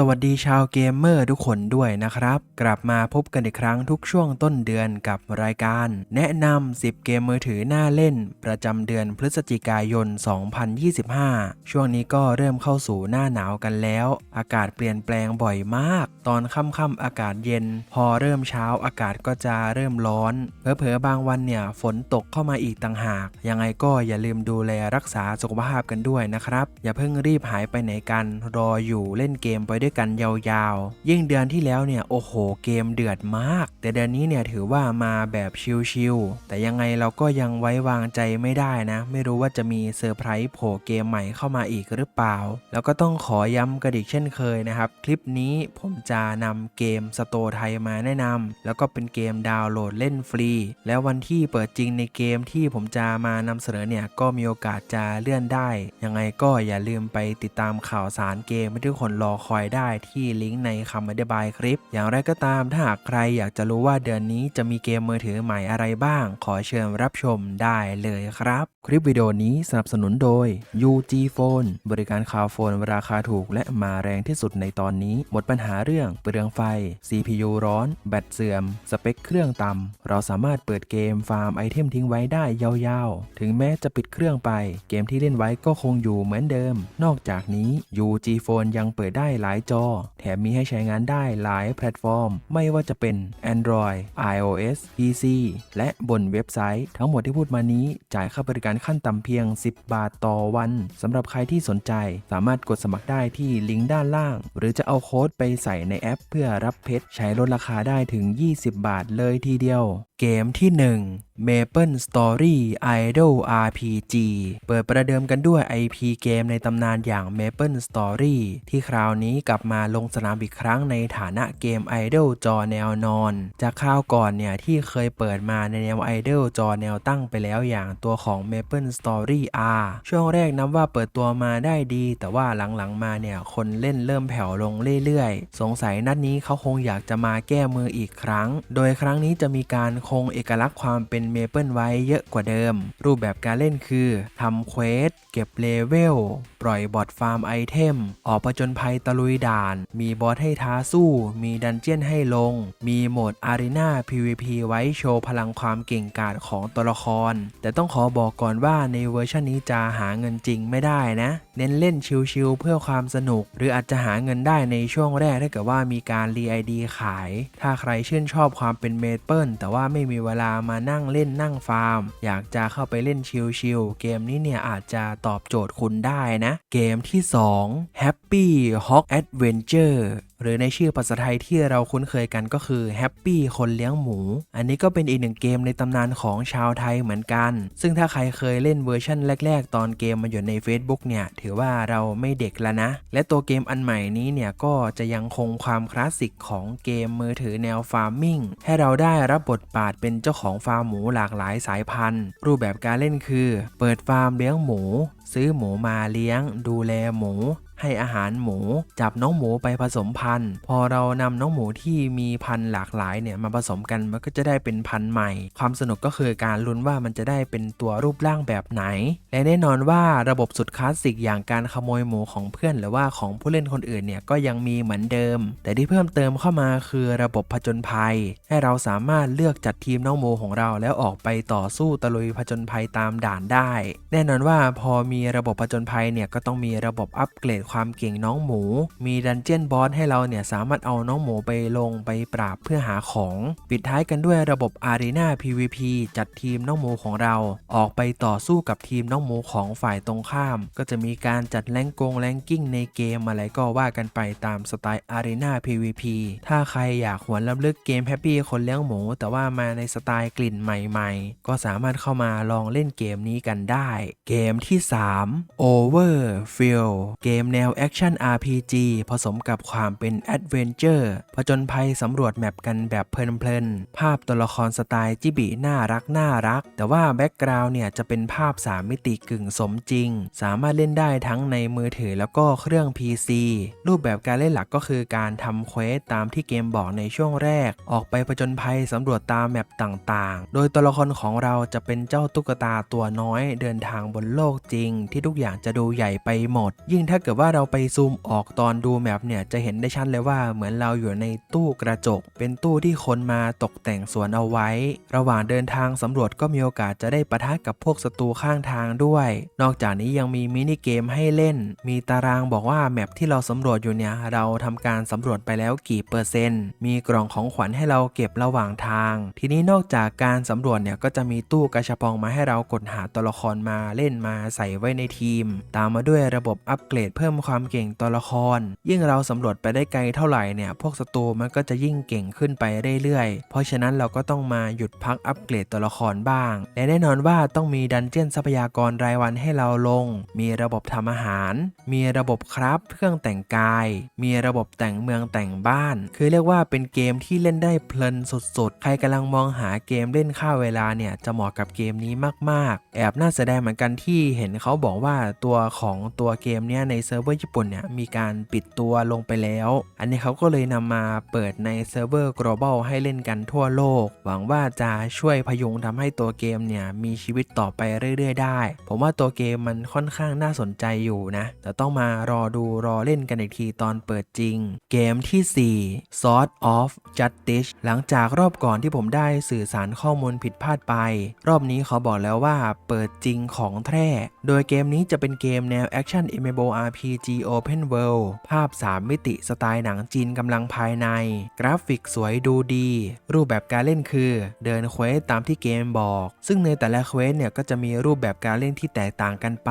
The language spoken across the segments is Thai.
สวัสดีชาวเกมเมอร์ทุกคนด้วยนะครับ กลับมาพบกันอีกครั้งทุกช่วงต้นเดือนกับรายการ แนะนำ 10 เกมมือถือน่าเล่น ประจำเดือนพฤศจิกายน 2025 ช่วงนี้ก็เริ่มเข้าสู่หน้าหนาวกันแล้ว อากาศเปลี่ยนแปลงบ่อยมาก ตอนค่ำๆอากาศเย็น พอเริ่มเช้าอากาศก็จะเริ่มร้อนเผลอๆบางวันเนี่ยฝนตกเข้ามาอีกต่างหาก ยังไงก็อย่าลืมดูแลรักษาสุขภาพกันด้วยนะครับ อย่าเพิ่งรีบหายไปไหนกัน รออยู่เล่นเกมไปด้วยกันยาวๆ ยิ่งเดือนที่แล้วเนี่ยโอ้โหเกมเดือดมาก แต่เดือนนี้เนี่ยถือว่ามาแบบชิลๆแต่ยังไงเราก็ยังไว้วางใจไม่ได้นะ ไม่รู้ว่าจะมีเซอร์ไพรส์โผล่เกมใหม่เข้ามาอีกหรือเปล่า แล้วก็ต้องขอย้ำกระดิกเช่นเคยนะครับ คลิปนี้ผมจะนำเกมสโตร์ไทยมาแนะนำแล้วก็เป็นเกมดาวน์โหลดเล่นฟรี แล้ววันที่เปิดจริงในเกมที่ผมจะมานำเสนอเนี่ยก็มีโอกาสจะเลื่อนได้ ยังไงก็อย่าลืมไปติดตามข่าวสารเกมให้ทุกคนรอคอยได้ที่ลิงก์ในคำอธิบายคลิป อย่างไรก็ตามถ้าหากใครอยากจะรู้ว่าเดือนนี้จะมีเกมมือถือใหม่อะไรบ้าง ขอเชิญรับชมได้เลยครับ คลิปวิดีโอนี้สนับสนุนโดย UG Phone บริการคาวโฟนราคาถูกและมาแรงที่สุดในตอนนี้ หมดปัญหาเรื่องเปลืองไฟ CPU ร้อน แบตเสื่อม สเปคเครื่องต่ำ เราสามารถเปิดเกมฟาร์มไอเทมทิ้งไว้ได้ยาวๆ ถึงแม้จะปิดเครื่องไป เกมที่เล่นไว้ก็คงอยู่เหมือนเดิม นอกจากนี้ UG Phone ยังเปิดได้หลายจอ แถมมีให้ใช้งานได้หลายแพลตฟอร์ม ไม่ว่าจะเป็น Android iOS PC และบนเว็บไซต์ ทั้งหมดที่พูดมานี้จ่ายค่าบริการขั้นต่ำเพียง 10 บาทต่อวันสำหรับใครที่สนใจสามารถกดสมัครได้ที่ลิงก์ด้านล่าง หรือจะเอาโค้ดไปใส่ในแอป เพื่อรับเพชรใช้ลดราคาได้ถึง 20 บาทเลยทีเดียว เกมที่ 1 Maple Story Idol RPG เปิดประเดิมกันด้วย IP เกมในตำนานอย่าง Maple Story ที่คราวนี้กลับมาลงสนามอีกครั้งในฐานะเกม Idol จอแนวนอน จากคราวก่อนเนี่ยที่เคยเปิดมาในแนว Idol จอแนวตั้งไปแล้วอย่างตัวของ Maple Story R ช่วงแรกนับว่าเปิดตัวมาได้ดี แต่ว่าหลังๆมาเนี่ยคนเล่นเริ่มแผ่วลงเรื่อยๆ สงสัยนัดนี้เขาคงอยากจะมาแก้มืออีกครั้ง โดยครั้งนี้จะมีการคงเอกลักษณ์ความเป็นเมเปิลไว้เยอะกว่าเดิม รูปแบบการเล่นคือทำเควสเก็บเลเวล ปล่อยบอทฟาร์มไอเทม ออกประจนภัยตะลุยด่าน มีบอสให้ท้าสู้ มีดันเจียนให้ลง มีโหมดอารีนา PVP ไว้โชว์พลังความเก่งกาจของตัวละคร แต่ต้องขอบอกก่อนว่าในเวอร์ชันนี้จะหาเงินจริงไม่ได้นะ เน้นเล่นชิลๆเพื่อความสนุก หรืออาจจะหาเงินได้ในช่วงแรกถ้าเกิดว่ามีการรีไอดีขาย ถ้าใครชื่นชอบความเป็นเมเปิลแต่ว่าไม่ไมีเวลามานั่งเล่นนั่งฟาร์ม อยากจะเข้าไปเล่นชิลๆเกมนี้เนี่ยอาจจะตอบโจทย์คุณได้นะ เกมที่ 2 Happy Hawk Adventure หรือในชื่อภาษาไทยที่เราคุ้นเคยกันก็คือ Happy คนเลี้ยงหมู อันนี้ก็เป็นอีกหนึ่งเกมในตำนานของชาวไทยเหมือนกัน ซึ่งถ้าใครเคยเล่นเวอร์ชันแรก ๆ ตอนเกมมาอยู่ใน Facebook เนี่ย ถือว่าเราไม่เด็กแล้วนะ และตัวเกมอันใหม่นี้เนี่ย ก็จะยังคงความคลาสสิกของเกมมือถือแนวฟาร์มมิ่งให้เราได้รับบทบาทเป็นเจ้าของฟาร์มหมูหลากหลายสายพันธุ์ รูปแบบการเล่นคือ เปิดฟาร์มเลี้ยงหมู ซื้อหมูมาเลี้ยง ดูแลหมู ให้อาหารหมู จับน้องหมูไปผสมพันธุ์ พอเรานำน้องหมูที่มีพันธุ์หลากหลายเนี่ยมาผสมกันมันก็จะได้เป็นพันธุ์ใหม่ ความสนุกก็คือการลุ้นว่ามันจะได้เป็นตัวรูปร่างแบบไหน และแน่นอนว่าระบบสุดคลาสสิกอย่างการขโมยหมูของเพื่อน หรือว่าของผู้เล่นคนอื่นเนี่ยก็ยังมีเหมือนเดิม แต่ที่เพิ่มเติมเข้ามาคือระบบผจญภัย ให้เราสามารถเลือกจัดทีมน้องหมูของเรา แล้วออกไปต่อสู้ตะลุยผจญภัยตามด่านได้ แน่นอนว่าพอมีระบบผจญภัยเนี่ยก็ต้องมีระบบอัปเกรดความเก่งน้องหมู มีดันเจียนบอสให้เราเนี่ยสามารถเอาน้องหมูไปลงไปปราบเพื่อหาของ ปิดท้ายกันด้วยระบบอารีนา PVP จัดทีมน้องหมูของเรา ออกไปต่อสู้กับทีมน้องหมูของฝ่ายตรงข้าม ก็จะมีการจัดแรงกงแรงกิ้งในเกมอะไรก็ว่ากันไปตามสไตล์อารีนา PVP ถ้าใครอยากหวนลำลึกเกมแฮปปี้คนเลี้ยงหมู แต่ว่ามาในสไตล์กลิ่นใหม่ๆ ก็สามารถเข้ามาลองเล่นเกมนี้กันได้ เกมที่ 3 Overfill เกมแนนวแอคชั่น RPG ผสมกับความเป็นแอดเวนเจอร์ผจญภัยสำรวจแมปกันแบบเพลินๆ ภาพตัวละครสไตล์จิบิน่ารักน่ารัก แต่ว่าแบ็กกราวน์เนี่ยจะเป็นภาพ 3 มิติกึ่งสมจริง สามารถเล่นได้ทั้งในมือถือแล้วก็เครื่อง PC รูปแบบการเล่นหลักก็คือการทำเควสตามที่เกมบอกในช่วงแรก ออกไปผจญภัยสำรวจตามแมปต่างๆ โดยตัวละครของเราจะเป็นเจ้าตุ๊กตาตัวน้อย เดินทางบนโลกจริง ที่ทุกอย่างจะดูใหญ่ไปหมด ยิ่งถ้าเกิดว่าว่าเราไปซูมออกตอนดูแมปเนี่ยจะเห็นได้ชัดเลยว่าเหมือนเราอยู่ในตู้กระจก เป็นตู้ที่คนมาตกแต่งสวนเอาไว้ ระหว่างเดินทางสำรวจก็มีโอกาสจะได้ปะทะกับพวกศัตรูข้างทางด้วย นอกจากนี้ยังมีมินิเกมให้เล่น มีตารางบอกว่าแมปที่เราสำรวจอยู่เนี่ยเราทำการสำรวจไปแล้วกี่เปอร์เซ็นต์ มีกล่องของขวัญให้เราเก็บระหว่างทาง ทีนี้นอกจากการสำรวจเนี่ยก็จะมีตู้กระชับองมาให้เรากดหาตัวละครมาเล่นมาใส่ไว้ในทีม ตามมาด้วยระบบอัปเกรดเพิ่มความเก่งตัวละคร ยิ่งเราสำรวจไปได้ไกลเท่าไหร่เนี่ยพวกศัตรูมันก็จะยิ่งเก่งขึ้นไปเรื่อยๆ เพราะฉะนั้นเราก็ต้องมาหยุดพักอัปเกรดตัวละครบ้าง และแน่นอนว่าต้องมีดันเจี้ยนทรัพยากรรายวันให้เราลง มีระบบทำอาหาร มีระบบครับเครื่องแต่งกาย มีระบบแต่งเมืองแต่งบ้าน คือเรียกว่าเป็นเกมที่เล่นได้เพลินสุดๆ ใครกำลังมองหาเกมเล่นค่าเวลาเนี่ยจะเหมาะกับเกมนี้มากๆ แอบน่าเสียดายเหมือนกันที่เห็นเขาบอกว่าตัวของตัวเกมเนี้ยในเซิร์ฟเวอร์ญี่ปุ่นเนี่ยมีการปิดตัวลงไปแล้ว อันนี้เขาก็เลยนำมาเปิดในเซิร์ฟเวอร์ global ให้เล่นกันทั่วโลก หวังว่าจะช่วยพยุงทำให้ตัวเกมเนี่ยมีชีวิตต่อไปเรื่อยๆ ได้ ผมว่าตัวเกมมันค่อนข้างน่าสนใจอยู่นะ แต่ต้องมารอดูรอเล่นกันอีกทีตอนเปิดจริง เกมที่ 4 Sword of Justice หลังจากรอบก่อนที่ผมได้สื่อสารข้อมูลผิดพลาดไป รอบนี้เขาบอกแล้วว่าเปิดจริงของแท้ โดยเกมนี้จะเป็นเกมแนว Action MMORPG Open World ภาพ 3 มิติสไตล์หนังจีนกำลังภายใน กราฟิกสวยดูดี รูปแบบการเล่นคือเดินเควสตามที่เกมบอก ซึ่งในแต่ละเควสเนี่ยก็จะมีรูปแบบการเล่นที่แตกต่างกันไป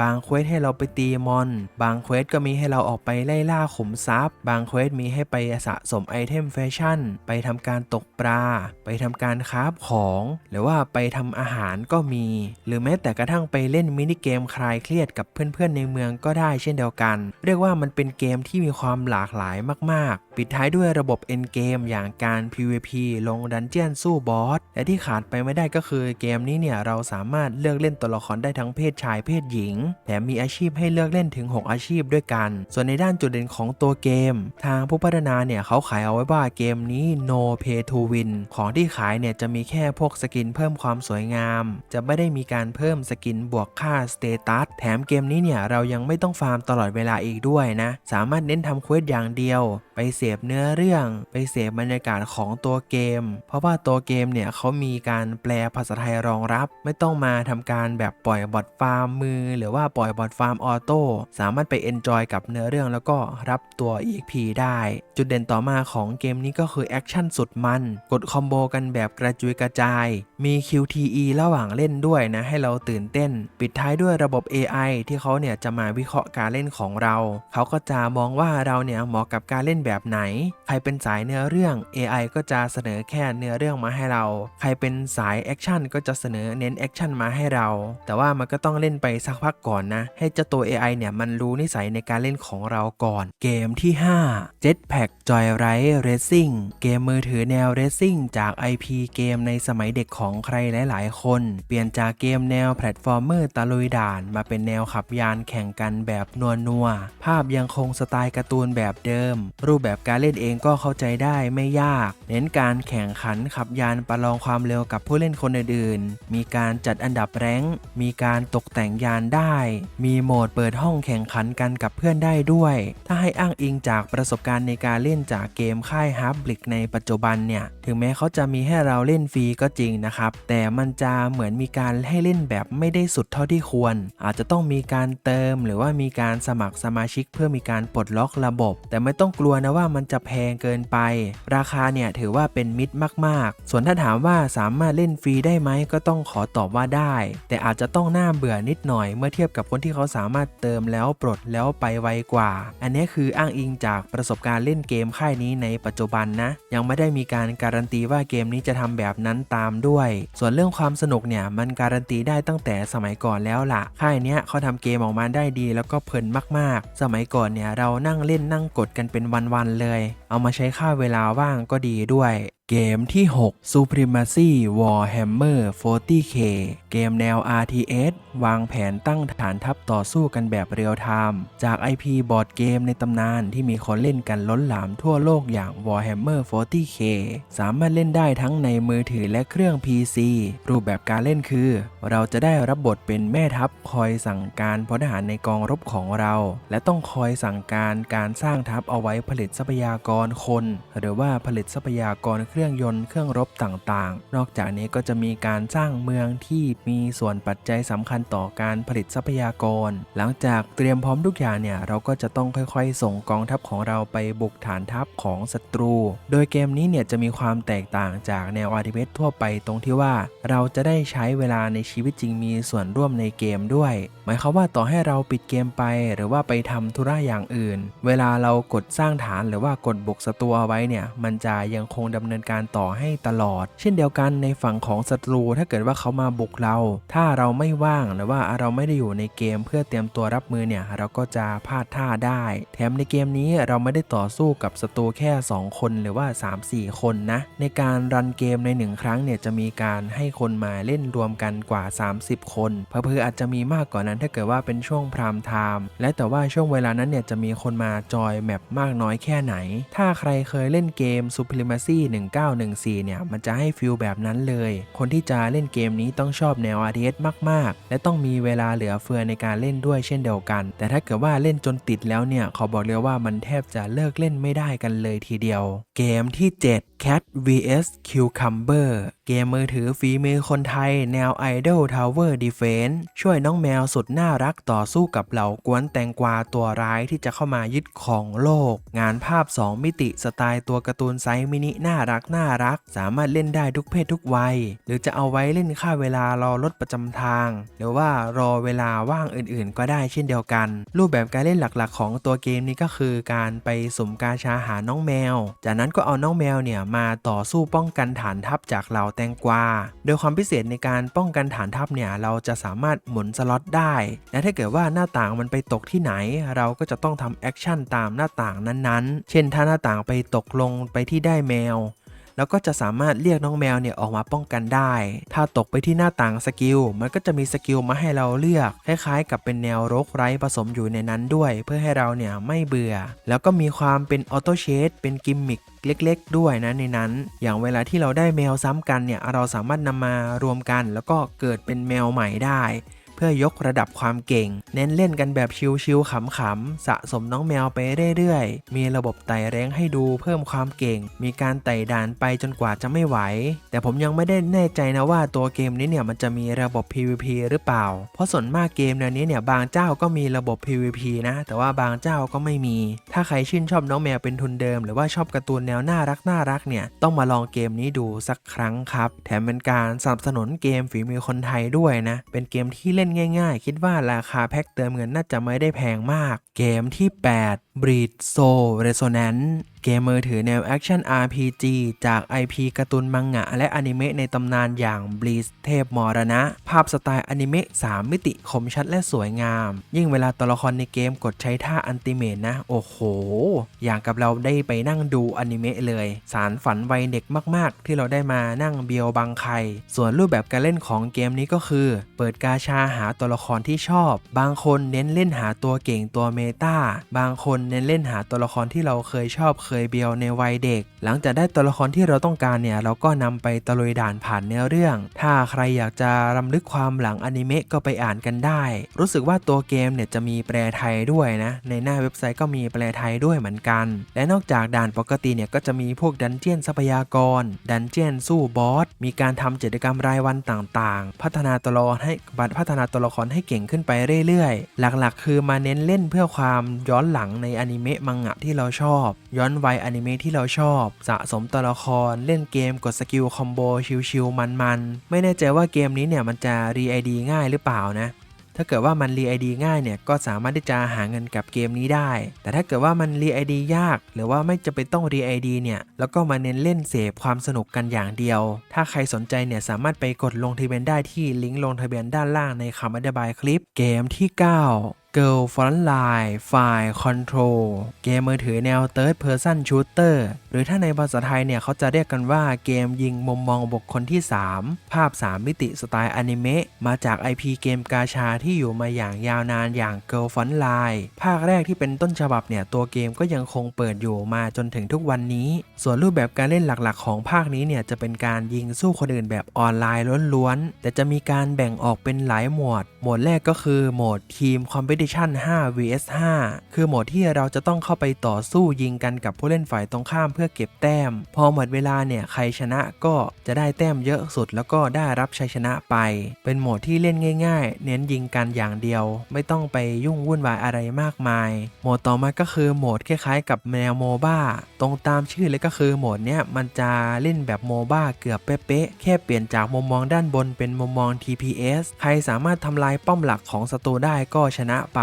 บางเควสให้เราไปตีมอน บางเควสก็มีให้เราออกไปไล่ล่าขุมทรัพย์ บางเควสมีให้ไปสะสมไอเทมแฟชั่น ไปทำการตกปลา ไปทำการคราฟของ หรือว่าไปทำอาหารก็มี หรือแม้แต่กระทั่งไปเล่นมินิเกมคลายเครียดกับเพื่อนๆในเมืองก็ได้เช่นเดียวกัน เรียกว่ามันเป็นเกมที่มีความหลากหลายมาก ๆ ปิดท้ายด้วยระบบ end game อย่างการ PVP ลงดันเจียนสู้บอสและที่ขาดไปไม่ได้ก็คือเกมนี้เนี่ยเราสามารถเลือกเล่นตัวละครได้ทั้งเพศชายเพศหญิงแถมมีอาชีพให้เลือกเล่นถึง 6 อาชีพด้วยกัน ส่วนในด้านจุดเด่นของตัวเกม ทางผู้พัฒนาเนี่ยเขาขายเอาไว้ว่าเกมนี้ no pay to win ของที่ขายเนี่ยจะมีแค่พวกสกินเพิ่มความสวยงาม จะไม่ได้มีการเพิ่มสกินบวกค่าสเตตัสแถมเกมนี้เนี่ยเรายังไม่ต้องฟาร์มตลอดเวลาอีกด้วยนะ สามารถเน้นทำเควสอย่างเดียว ไปเสพเนื้อเรื่องไปเสพบรรยากาศของตัวเกม เพราะว่าตัวเกมเนี่ยเขามีการแปลภาษาไทยรองรับ ไม่ต้องมาทำการแบบปล่อยบอทฟาร์มมือ หรือว่าปล่อยบอทฟาร์มออโต้สามารถไปเอนจอยกับเนื้อเรื่องแล้วก็รับตัว EXP ได้ จุดเด่นต่อมาของเกมนี้ก็คือแอคชั่นสุดมัน กดคอมโบกันแบบกระจุยกระจาย มี QTE ระหว่างเล่นด้วยนะให้เราตื่นเต้น ปิดท้ายด้วยระบบ AI ที่เขาเนี่ยจะมาวิเคราะห์การเล่นของเรา เขาก็จะมองว่าเราเนี่ยเหมาะกับการเล่นแบบไหน ใครเป็นสายเนื้อเรื่อง AI ก็จะเสนอแค่เนื้อเรื่องมาให้เรา ใครเป็นสายแอคชั่นก็จะเสนอเน้นแอคชั่นมาให้เรา แต่ว่ามันก็ต้องเล่นไปสักพักก่อนนะ ให้เจ้าตัว AI เนี่ยมันรู้นิสัยในการเล่นของเราก่อน เกมที่ 5 Jetpack Joyride Racing เกมมือถือแนว Racing จาก IP เกมในสมัยเด็กของใครหลายๆ คน เปลี่ยนจากเกมแนวแพลตฟอร์มเมอร์ตะลุยด่าน มาเป็นแนวขับยานแข่งกันแบบนัวนัวๆภาพยังคงสไตล์การ์ตูนแบบเดิม รูปแบบการเล่นเองก็เข้าใจได้ไม่ยาก เน้นการแข่งขันขับยานประลองความเร็วกับผู้เล่นคนอื่นๆ มีการจัดอันดับแรงมีการตกแต่งยานได้ มีโหมดเปิดห้องแข่งขันกันกับเพื่อนได้ด้วย ถ้าให้อ้างอิงจากประสบการณ์ในการเล่นจากเกมค่ายฮาร์บลิกในปัจจุบันเนี่ย ถึงแม้เขาจะมีให้เราเล่นฟรีก็จริงนะครับแต่มันจะเหมือนมีการให้เล่นแบบไม่ได้สุดเท่าที่ควร อาจจะต้องมีการเติมหรือว่ามีการสมัครสมาชิกเพื่อมีการปลดล็อกระบบ แต่ไม่ต้องกลัวนะว่ามันจะแพงเกินไป ราคาเนี่ยถือว่าเป็นมิตรมาก ๆ ส่วนถ้าถามว่าสามารถเล่นฟรีได้ไหมก็ต้องขอตอบว่าได้ แต่อาจจะต้องน่าเบื่อนิดหน่อย เมื่อเทียบกับคนที่เขาสามารถเติมแล้วปลดแล้วไปไวกว่า อันนี้คืออ้างอิงจากประสบการณ์เล่นเกมค่ายนี้ในปัจจุบันนะ ยังไม่ได้มีการการันตีว่าเกมนี้จะทำแบบนั้นตามด้วยส่วนเรื่องความสนุกเนี่ยมันการันตีได้ตั้งแต่สมัยก่อนแล้วล่ะ ค่ายเนี้ยเขาทำเกมออกมาได้ดีแล้วก็เพลินมากๆ สมัยก่อนเนี่ยเรานั่งเล่นนั่งกดกันเป็นวันๆเลย เอามาใช้ค่าเวลาว่างก็ดีด้วยเกมที่ 6 Supremacy Warhammer 40k เกมแนว RTS วางแผนตั้งฐานทัพต่อสู้กันแบบเรียลไทม์จาก IP บอร์ดเกมในตำนานที่มีคนเล่นกันล้นหลามทั่วโลกอย่าง Warhammer 40k สามารถเล่นได้ทั้งในมือถือและเครื่อง PC รูปแบบการเล่นคือ เราจะได้รับบทเป็นแม่ทัพคอยสั่งการพลทหารในกองรบของเรา และต้องคอยสั่งการการสร้างทัพเอาไว้ผลิตทรัพยากรคน หรือว่าผลิตทรัพยากรเครื่องยนต์เครื่องรบต่างๆ นอกจากนี้ก็จะมีการสร้างเมืองที่มีส่วนปัจจัยสำคัญต่อการผลิตทรัพยากร หลังจากเตรียมพร้อมทุกอย่างเนี่ยเราก็จะต้องค่อยๆ ส่งกองทัพของเราไปบุกฐานทัพของศัตรู โดยเกมนี้เนี่ยจะมีความแตกต่างจากแนว RTS ทั่วไปตรงที่ว่าเราจะได้ใช้เวลาในชีวิตจริงมีส่วนร่วมในเกมด้วย หมายความว่าต่อให้เราปิดเกมไป หรือว่าไปทำธุระอย่างอื่น เวลาเรากดสร้างฐานหรือว่ากดบุกศัตรูเอาไว้เนี่ยมันจะยังคงดำเนินการต่อให้ตลอด เช่นเดียวกันในฝั่งของศัตรูถ้าเกิดว่าเขามาบุกเรา ถ้าเราไม่ว่างหรือว่าเราไม่ได้อยู่ในเกมเพื่อเตรียมตัวรับมือเนี่ยเราก็จะพลาดท่าได้ แถมในเกมนี้เราไม่ได้ต่อสู้กับศัตรูแค่ 2 คนหรือว่า 3-4 คนนะ ในการรันเกมในหนึ่งครั้งเนี่ยจะมีการให้คนมาเล่นรวมกันกว่า 30 คนเพื่ออาจจะมีมากกว่านั้นถ้าเกิดว่าเป็นช่วงพรามไทม์และแต่ว่าช่วงเวลานั้นเนี่ยจะมีคนมาจอยแมปมากน้อยแค่ไหน ถ้าใครเคยเล่นเกม Supremacy 1914 เนี่ย มันจะให้ฟิลแบบนั้นเลย คนที่จะเล่นเกมนี้ต้องชอบแนว RTS มาก ๆ และต้องมีเวลาเหลือเฟือในการเล่นด้วยเช่นเดียวกัน แต่ถ้าเกิดว่าเล่นจนติดแล้วเนี่ย ขอบอกเลยว่ามันแทบจะเลิกเล่นไม่ได้กันเลยทีเดียว เกมที่ 7 Cat vs Cucumber เกมมือถือฝีมือคนไทย แนว Idol Tower Defense ช่วยน้องแมวสุดน่ารักต่อสู้กับเหล่ากวนแตงกวาตัวร้ายที่จะเข้ามายึดของโลก งานภาพ 2 มิติสไตล์ตัวการ์ตูนไซส์มินิน่ารักน่ารัก สามารถเล่นได้ทุกเพศทุกวัย หรือจะเอาไว้เล่นค่าเวลารอรถประจำทาง หรือว่ารอเวลาว่างอื่นๆ ก็ได้เช่นเดียวกัน รูปแบบการเล่นหลักๆ ของตัวเกมนี้ก็คือการไปสุ่มกาชาหาน้องแมว จากนั้นก็เอาน้องแมวเนี่ยมาต่อสู้ป้องกันฐานทัพจากเหล่าแตงกวา โดยความพิเศษในการป้องกันฐานทัพเนี่ยเราจะสามารถหมุนสล็อตได้และถ้าเกิดว่าหน้าต่างมันไปตกที่ไหน เราก็จะต้องทำแอคชั่นตามหน้าต่างนั้นๆ เช่นถ้าหน้าต่างไปตกลงไปที่ได้แมว แล้วก็จะสามารถเรียกน้องแมวเนี่ยออกมาป้องกันได้ ถ้าตกไปที่หน้าต่างสกิล มันก็จะมีสกิลมาให้เราเลือก คล้ายๆ กับเป็นแนวรกไร้ผสมอยู่ในนั้นด้วย เพื่อให้เราเนี่ยไม่เบื่อ แล้วก็มีความเป็นออโต้เชดเป็นกิมมิคเล็กๆ ด้วยนะในนั้น อย่างเวลาที่เราได้แมวซ้ำกันเนี่ย เราสามารถนำมารวมกัน แล้วก็เกิดเป็นแมวใหม่ได้ เพื่อยกระดับความเก่ง เน้นเล่นกันแบบชิลๆขำๆสะสมน้องแมวไปเรื่อยๆ มีระบบไต่แรงให้ดูเพิ่มความเก่ง มีการไต่ด่านไปจนกว่าจะไม่ไหว แต่ผมยังไม่ได้แน่ใจนะว่าตัวเกมนี้เนี่ยมันจะมีระบบ PVP หรือเปล่า เพราะส่วนมากเกมแนวนี้เนี่ยบางเจ้าก็มีระบบ PVP นะ แต่ว่าบางเจ้าก็ไม่มี ถ้าใครชื่นชอบน้องแมวเป็นทุนเดิม หรือว่าชอบการ์ตูนแนวน่ารักน่ารักเนี่ยต้องมาลองเกมนี้ดูสักครั้งครับ แถมเป็นการสนับสนุนเกมฝีมือคนไทยด้วยนะ เป็นเกมที่เล่นง่ายๆ คิดว่าราคาแพ็คเติมเงินน่าจะไม่ได้แพงมาก เกมที่ 8 Breed Soul Resonance เกมมือถือแนวแอคชั่น RPG จาก IP การ์ตูนมังงะ และอนิเมะในตำนานอย่าง Bleach เทพมรณะ ภาพสไตล์อนิเมะ3มิติคมชัดและสวยงาม ยิ่งเวลาตัวละครในเกมกดใช้ท่าอันติเมตนะ โอ้โห อย่างกับเราได้ไปนั่งดูอนิเมะเลย สารฝันวัยเด็กมาก ๆ ที่เราได้มานั่งเบียวบังไข่ส่วนรูปแบบการเล่นของเกมนี้ก็คือ เปิดกาชาหาตัวละครที่ชอบ บางคนเน้นเล่นหาตัวเก่งตัวเมตาบางคนเน้นเล่นหาตัวละครที่เราเคยชอบเคยเบียวในวัยเด็ก หลังจากได้ตัวละครที่เราต้องการเนี่ยเราก็นำไปตะลุยด่านผ่านเนื้อเรื่อง ถ้าใครอยากจะรำลึกความหลังอนิเมะก็ไปอ่านกันได้ รู้สึกว่าตัวเกมเนี่ยจะมีแปลไทยด้วยนะ ในหน้าเว็บไซต์ก็มีแปลไทยด้วยเหมือนกัน และนอกจากด่านปกติเนี่ยก็จะมีพวกดันเจียนทรัพยากร ดันเจียนสู้บอส มีการทำกิจกรรมรายวันต่างๆ พัฒนาตัวละครให้บัตรพัฒนาตัวละครให้เก่งขึ้นไปเรื่อยๆ หลักๆ คือมาเน้นเล่นเพื่อความย้อนหลังในอนิเมะมังงะที่เราชอบ ย้อนวัยอนิเมะที่เราชอบ สะสมตัวละคร เล่นเกมกดสกิลคอมโบชิวๆมันๆ ไม่แน่ใจว่าเกมนี้เนี่ยมันจะรีไอดีง่ายหรือเปล่านะถ้าเกิดว่ามันรีไอดีง่ายเนี่ยก็สามารถที่จะหาเงินกับเกมนี้ได้ แต่ถ้าเกิดว่ามันรีไอดียาก หรือว่าไม่จะเป็นต้องรีไอดีเนี่ย แล้วก็มาเน้นเล่นเสพความสนุกกันอย่างเดียว ถ้าใครสนใจเนี่ยสามารถไปกดลงทะเบียนได้ที่ลิงก์ลงทะเบียนด้านล่างในคำอธิบายคลิปเกมที่ 9 Girl Frontline File Control เกมมือถือแนว Third Person Shooter หรือถ้าในภาษาไทยเนี่ย เขาจะเรียกกันว่าเกมยิงมุมมองบุคคลที่ 3 ภาพ 3 มิติสไตล์อนิเมะมาจาก IP เกมกาชาที่อยู่มาอย่างยาวนานอย่าง Girl Frontline ภาคแรกที่เป็นต้นฉบับเนี่ย ตัวเกมก็ยังคงเปิดอยู่มาจนถึงทุกวันนี้ ส่วนรูปแบบการเล่นหลักๆ ของภาคนี้เนี่ยจะเป็นการยิงสู้คนอื่นแบบออนไลน์ล้วนๆแต่จะมีการแบ่งออกเป็นหลายหมวดโหมดแรกก็คือโหมดทีมคอมเพ Competition 5 vs 5 คือโหมดที่เราจะต้องเข้าไปต่อสู้ยิงกันกับผู้เล่นฝ่ายตรงข้ามเพื่อเก็บแต้ม พอหมดเวลาเนี่ยใครชนะก็จะได้แต้มเยอะสุดแล้วก็ได้รับชัยชนะไป เป็นโหมดที่เล่นง่าย ๆ เน้นยิงกันอย่างเดียว ไม่ต้องไปยุ่งวุ่นวายอะไรมากมาย โหมดต่อมาก็คือโหมดคล้ายๆ กับแนวโมบ้าตรงตามชื่อเลยก็คือโหมดเนี้ยมันจะเล่นแบบโมบ้าเกือบเป๊ะๆแค่เปลี่ยนจากมุมมองด้านบนเป็นมุมมอง TPS ใครสามารถทำลายป้อมหลักของศัตรูได้ก็ชนะไป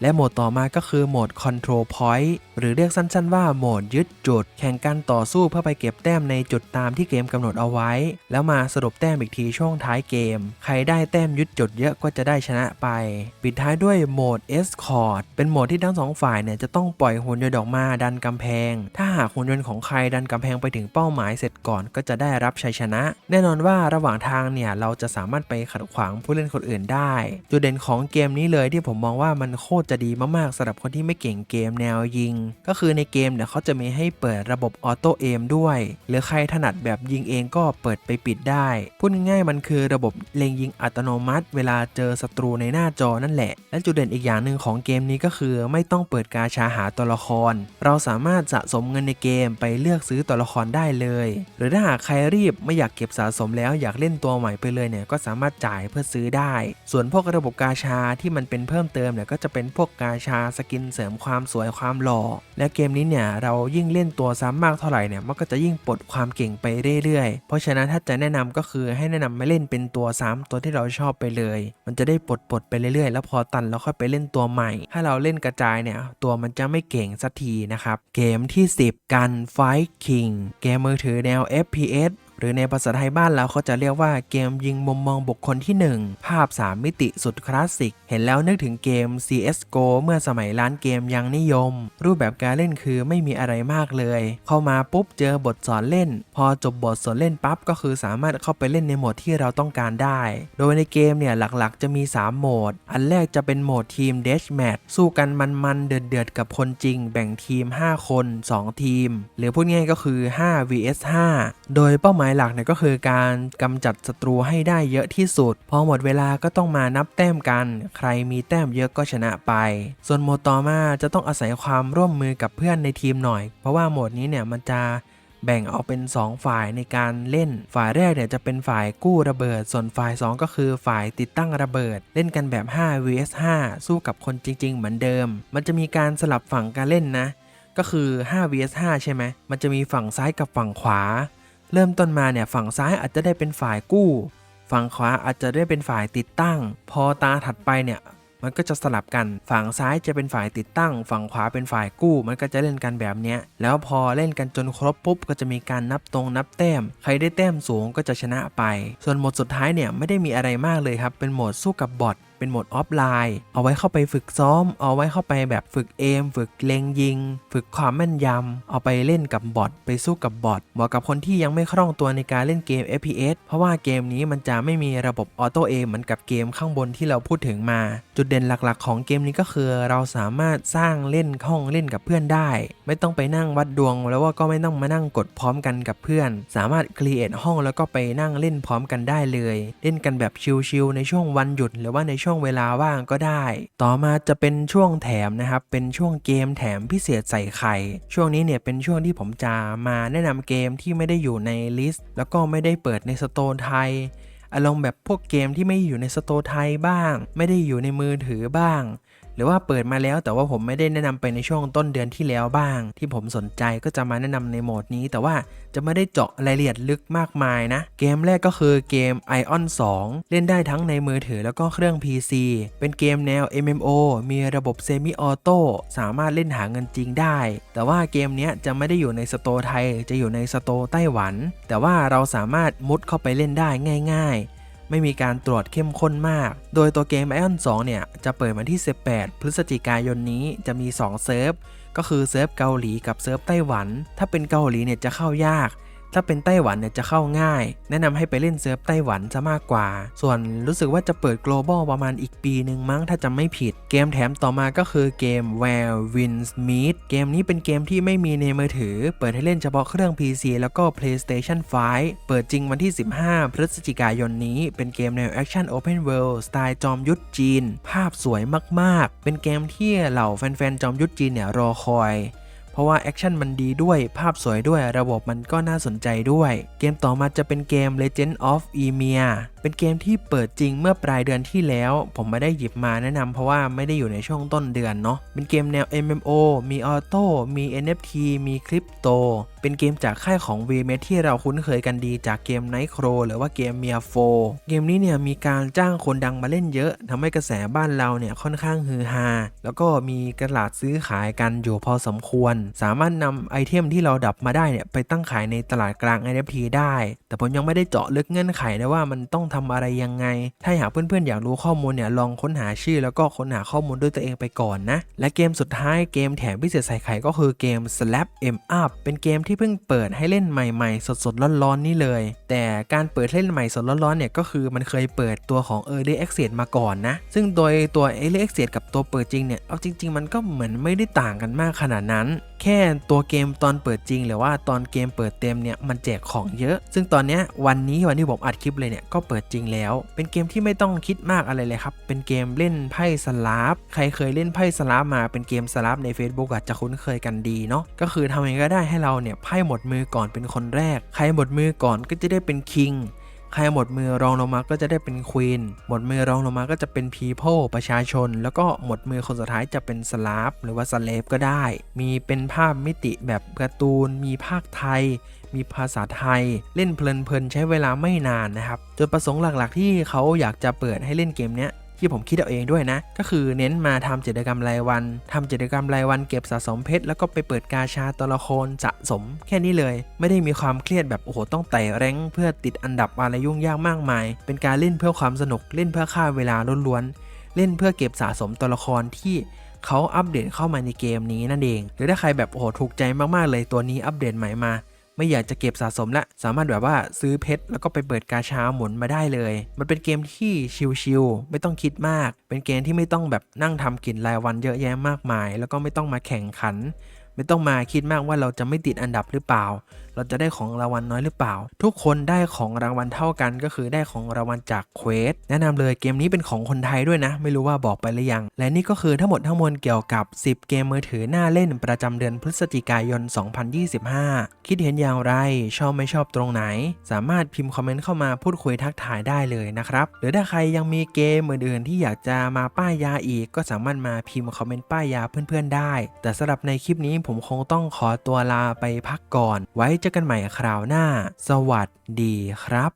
และโหมดต่อมาก็คือโหมด Control Point หรือเรียกสั้นๆว่าโหมดยึดจุด แข่งกันต่อสู้เพื่อไปเก็บแต้มในจุดตามที่เกมกำหนดเอาไว้ แล้วมาสรุปแต้มอีกทีช่วงท้ายเกม ใครได้แต้มยึดจุดเยอะก็จะได้ชนะไป ปิดท้ายด้วยโหมด Escort เป็นโหมดที่ทั้งสองฝ่ายเนี่ยจะต้องปล่อยหุ่นยนต์ออกมาดันกำแพง ถ้าหากหุ่นยนต์ของใครดันกำแพงไปถึงเป้าหมายเสร็จก่อนก็จะได้รับชัยชนะ แน่นอนว่าระหว่างทางเนี่ยเราจะสามารถไปขัดขวางผู้เล่นคนอื่นได้ จุดเด่นของเกมนี้เลยที่ผมมองว่ามันโคตรจะดีมากๆสำหรับคนที่ไม่เก่งเกมแนวยิงก็คือในเกมเนี่ยเขาจะมีให้เปิดระบบออโต้เอมด้วย หรือใครถนัดแบบยิงเองก็เปิดไปปิดได้ พูดง่ายๆมันคือระบบเล็งยิงอัตโนมัติ เวลาเจอศัตรูในหน้าจอนั่นแหละ และจุดเด่นอีกอย่างหนึ่งของเกมนี้ก็คือ ไม่ต้องเปิดกาชาหาตัวละคร เราสามารถสะสมเงินในเกมไปเลือกซื้อตัวละครได้เลย หรือถ้าหากใครรีบไม่อยากเก็บสะสมแล้วอยากเล่นตัวใหม่ไปเลยเนี่ยก็สามารถจ่ายเพื่อซื้อได้ ส่วนพวกระบบกาชาที่มันเป็นเพิ่มเติมเนี่ยก็จะเป็นพวกกาชาสกินเสริมความสวยความหล่อและเกมนี้เนี่ยเรายิ่งเล่นตัวซ้ำมากเท่าไหร่เนี่ยมันก็จะยิ่งปลดความเก่งไปเรื่อยๆ เพราะฉะนั้นถ้าจะแนะนำก็คือให้แนะนำไม่เล่นเป็นตัวซ้ำตัวที่เราชอบไปเลย มันจะได้ปลดปลดๆไปเรื่อยๆ แล้วพอตันเราค่อยไปเล่นตัวใหม่ ถ้าเราเล่นกระจายเนี่ยตัวมันจะไม่เก่งสักทีนะครับเกมที่ 10 กัน Fight King เกมมือถือแนว FPS หรือในภาษาไทยบ้านเราเขาจะเรียกว่าเกมยิงมุมมองบุคคลที่ 1 ภาพ 3 มิติสุดคลาสสิก เห็นแล้วนึกถึงเกม CSGO เมื่อสมัยร้านเกมยังนิยม รูปแบบการเล่นคือไม่มีอะไรมากเลย เข้ามาปุ๊บเจอบทสอนเล่น พอจบบทสอนเล่นปั๊บก็คือสามารถเข้าไปเล่นในโหมดที่เราต้องการได้ โดยในเกมเนี่ยหลักๆ จะมี 3 โหมด อันแรกจะเป็นโหมดทีม Deathmatch สู้กันมันๆเดือดๆกับคนจริง แบ่งทีม 5 คน 2 ทีม หรือพูดง่ายก็คือ 5 vs 5 โดยเป้าหมายหลักเนี่ยก็คือการกำจัดศัตรูให้ได้เยอะที่สุด พอหมดเวลาก็ต้องมานับแต้มกัน ใครมีแต้มเยอะก็ชนะไป ส่วนโหมดต่อมาจะต้องอาศัยความร่วมมือกับเพื่อนในทีมหน่อย เพราะว่าโหมดนี้เนี่ยมันจะแบ่งออกเป็น 2 ฝ่ายในการเล่น ฝ่ายแรกเนี่ยจะเป็นฝ่ายกู้ระเบิด ส่วนฝ่าย 2 ก็คือฝ่ายติดตั้งระเบิด เล่นกันแบบ 5 vs 5 สู้กับคนจริง ๆ เหมือนเดิม มันจะมีการสลับฝั่งการเล่นนะ ก็คือ 5 vs 5 ใช่ไหม มันจะมีฝั่งซ้ายกับฝั่งขวา เริ่มต้นมาเนี่ยฝั่งซ้ายอาจจะได้เป็นฝ่ายกู้ ฝั่งขวาอาจจะได้เป็นฝ่ายติดตั้ง พอตาถัดไปเนี่ยมันก็จะสลับกัน ฝั่งซ้ายจะเป็นฝ่ายติดตั้ง ฝั่งขวาเป็นฝ่ายกู้ มันก็จะเล่นกันแบบเนี้ยแล้วพอเล่นกันจนครบปุ๊บ ก็จะมีการนับตรงนับแต้ม ใครได้แต้มสูงก็จะชนะไป ส่วนโหมดสุดท้ายเนี่ยไม่ได้มีอะไรมากเลยครับ เป็นโหมดสู้กับบอท เป็นโหมดออฟไลน์ เอาไว้เข้าไปฝึกซ้อม เอาไว้เข้าไปแบบฝึกเอม ฝึกเล็งยิง ฝึกความแม่นยำ เอาไปเล่นกับบอทไปสู้กับบอทเหมาะกับคนที่ยังไม่คล่องตัวในการเล่นเกม FPS เพราะว่าเกมนี้มันจะไม่มีระบบออโต้เอมเหมือนกับเกมข้างบนที่เราพูดถึงมา จุดเด่นหลักๆ ของเกมนี้ก็คือเราสามารถสร้างเล่นห้องเล่นกับเพื่อนได้ ไม่ต้องไปนั่งวัดดวง แล้วว่าก็ไม่ต้องมานั่งกดพร้อมกันกับเพื่อน สามารถครีเอทห้องแล้วก็ไปนั่งเล่นพร้อมกันได้เลย เล่นกันแบบชิลๆในช่วงวันหยุดหรือว่าในช่วงช่วงเวลาว่างก็ได้ ต่อมาจะเป็นช่วงแถมนะครับ เป็นช่วงเกมแถมพิเศษใส่ไข่ ช่วงนี้เนี่ยเป็นช่วงที่ผมจะมาแนะนำเกมที่ไม่ได้อยู่ในลิสต์ แล้วก็ไม่ได้เปิดในสโตร์ไทยอารมณ์แบบพวกเกมที่ไม่อยู่ในสโตร์ไทยบ้าง ไม่ได้อยู่ในมือถือบ้าง หรือว่าเปิดมาแล้วแต่ว่าผมไม่ได้แนะนำไปในช่วงต้นเดือนที่แล้วบ้าง ที่ผมสนใจก็จะมาแนะนำในโหมดนี้ แต่ว่าจะไม่ได้เจาะรายละเอียดลึกมากมายนะ เกมแรกก็คือเกม Ion 2 เล่นได้ทั้งในมือถือแล้วก็เครื่อง PC เป็นเกมแนว MMO มีระบบเซมิออโต้สามารถเล่นหาเงินจริงได้ แต่ว่าเกมนี้จะไม่ได้อยู่ในสโตร์ไทย จะอยู่ในสโตร์ไต้หวัน แต่ว่าเราสามารถมุดเข้าไปเล่นได้ง่าย ๆ ไม่มีการตรวจเข้มข้นมาก โดยตัวเกม Ion 2 เนี่ย จะเปิดวันที่ 18 พฤศจิกายนนี้จะมี 2 เซิร์ฟ ก็คือเซิร์ฟเกาหลีกับเซิร์ฟไต้หวัน ถ้าเป็นเกาหลีเนี่ยจะเข้ายาก ถ้าเป็นไต้หวันเนี่ยจะเข้าง่าย แนะนำให้ไปเล่นเซิร์ฟไต้หวันจะมากกว่า ส่วนรู้สึกว่าจะเปิด global ประมาณอีกปีหนึ่งมั้งถ้าจำไม่ผิด เกมแถมต่อมาก็คือเกม Where Winds Meet เกมนี้เป็นเกมที่ไม่มีในมือถือ เปิดให้เล่นเฉพาะเครื่อง PC แล้วก็ PlayStation 5 เปิดจริงวันที่ 15 พฤศจิกายนนี้ เป็นเกมแนว Action Open World สไตล์จอมยุทธจีน ภาพสวยมากๆ เป็นเกมที่เหล่าแฟนๆ จอมยุทธจีนเนี่ยรอคอย ราะว่าแอคชั่นมันดีด้วยภาพสวยด้วยระบบมันก็น่าสนใจด้วย เกมต่อมาจะเป็นเกม Legend of Emir เป็นเกมที่เปิดจริงเมื่อปลายเดือนที่แล้ว ผมไม่ได้หยิบมาแนะนำเพราะว่าไม่ได้อยู่ในช่วงต้นเดือนเนาะเป็นเกมแนว MMO มีออโต้มี NFT มีคริปโต เป็นเกมจากค่ายของ v m e t ที่เราคุ้นเคยกันดีจากเกม Nightcrow หรือว่าเกม Mia 4เกมนี้เนี่ยมีการจ้างคนดังมาเล่นเยอะทำให้กระแสบ้านเราเนี่ยค่อนข้างฮือฮาแล้วก็มีกระดาษซื้อขายกันอยู่พอสมควรสามารถนำไอเทมที่เราดับมาได้เนี่ยไปตั้งขายในตลาดกลาง NFT ได้ แต่ผมยังไม่ได้เจาะลึกเงื่อนไขนะว่ามันต้องทำอะไรยังไง ถ้าอยากเพื่อนๆอยากรู้ข้อมูลเนี่ยลองค้นหาชื่อ แล้วก็ค้นหาข้อมูลด้วยตัวเองไปก่อนนะ และเกมสุดท้ายเกมแถมพิเศษใส่ไข่ก็คือเกม Slap M Up เป็นเกมที่เพิ่งเปิดให้เล่นใหม่ๆ สดๆร้อนๆนี่เลย แต่การเปิดเล่นใหม่สดร้อนๆเนี่ยก็คือมันเคยเปิดตัวของ Early Access มาก่อนนะ ซึ่งโดยตัว Early Access กับตัวเปิดจริงเนี่ยเอาจริง ๆ มันก็เหมือนไม่ได้ต่างกันมากขนาดนั้นแค่ตัวเกมตอนเปิดจริง หรือว่าตอนเกมเปิดเต็มเนี่ยมันแจกของเยอะ ซึ่งตอนนี้วันนี้วันที่ผมอัดคลิปเลยเนี่ยก็เปิดจริงแล้ว เป็นเกมที่ไม่ต้องคิดมากอะไรเลยครับ เป็นเกมเล่นไพ่สลับใครเคยเล่นไพ่สลับมาเป็นเกมสลับใน Facebook อาจจะคุ้นเคยกันดีเนาะก็คือทำยังไงก็ได้ให้เราเนี่ยไพ่หมดมือก่อนเป็นคนแรก ใครหมดมือก่อนก็จะได้เป็นคิง ใครหมดมือรองลงมาก็จะได้เป็นควีนหมดมือรองลงมาก็จะเป็นพีเพประชาชน แล้วก็หมดมือคนสุดท้ายจะเป็นสลาฟหรือว่าสเลฟก็ได้ มีเป็นภาพมิติแบบการ์ตูน มีภาคไทย มีภาษาไทย เล่นเพลินๆใช้เวลาไม่นานนะครับ จุดประสงค์หลักๆ ที่เขาอยากจะเปิดให้เล่นเกมเนี้ย ที่ผมคิดเอาเองด้วยนะ ก็คือเน้นมาทำกิจกรรมรายวันทำกิจกรรมรายวันเก็บสะสมเพชรแล้วก็ไปเปิดกาชาตัวละครสะสม แค่นี้เลย ไม่ได้มีความเครียดแบบโอ้โหต้องไต่แรงเพื่อติดอันดับอะไรยุ่งยากมากมาย เป็นการเล่นเพื่อความสนุกเล่นเพื่อฆ่าเวลาล้วนๆเล่นเพื่อเก็บสะสมตัวละครที่เขาอัปเดตเข้ามาในเกมนี้นั่นเอง หรือถ้าใครแบบโอ้โหถูกใจมากๆเลยตัวนี้อัปเดตใหม่มา ไม่อยากจะเก็บสะสมละ สามารถแบบว่าซื้อเพชรแล้วก็ไปเปิดกาชาหมุนมาได้เลย มันเป็นเกมที่ชิลๆไม่ต้องคิดมาก เป็นเกมที่ไม่ต้องแบบนั่งทำกินรายวันเยอะแยะมากมาย แล้วก็ไม่ต้องมาแข่งขัน ไม่ต้องมาคิดมากว่าเราจะไม่ติดอันดับหรือเปล่า เราจะได้ของรางวัลน้อยหรือเปล่า ทุกคนได้ของรางวัลเท่ากัน ก็คือได้ของรางวัลจากเควสแนะนำเลยเกมนี้เป็นของคนไทยด้วยนะ ไม่รู้ว่าบอกไปหรือยัง และนี่ก็คือทั้งหมดทั้งมวลเกี่ยวกับ 10 เกมมือถือน่าเล่นประจำเดือนพฤศจิกายน 2025 คิดเห็นอย่างไร ชอบไม่ชอบตรงไหน สามารถพิมพ์คอมเมนต์เข้ามาพูดคุยทักทายได้เลยนะครับ หรือถ้าใครยังมีเกมอื่นๆที่อยากจะมาป้ายยาอีก ก็สามารถมาพิมพ์คอมเมนต์ป้ายยาเพื่อนๆได้ แต่สำหรับในคลิปนี้ผมคงต้องขอตัวลาไปพักก่อน ไว้เจอกันใหม่คราวหน้า สวัสดีครับ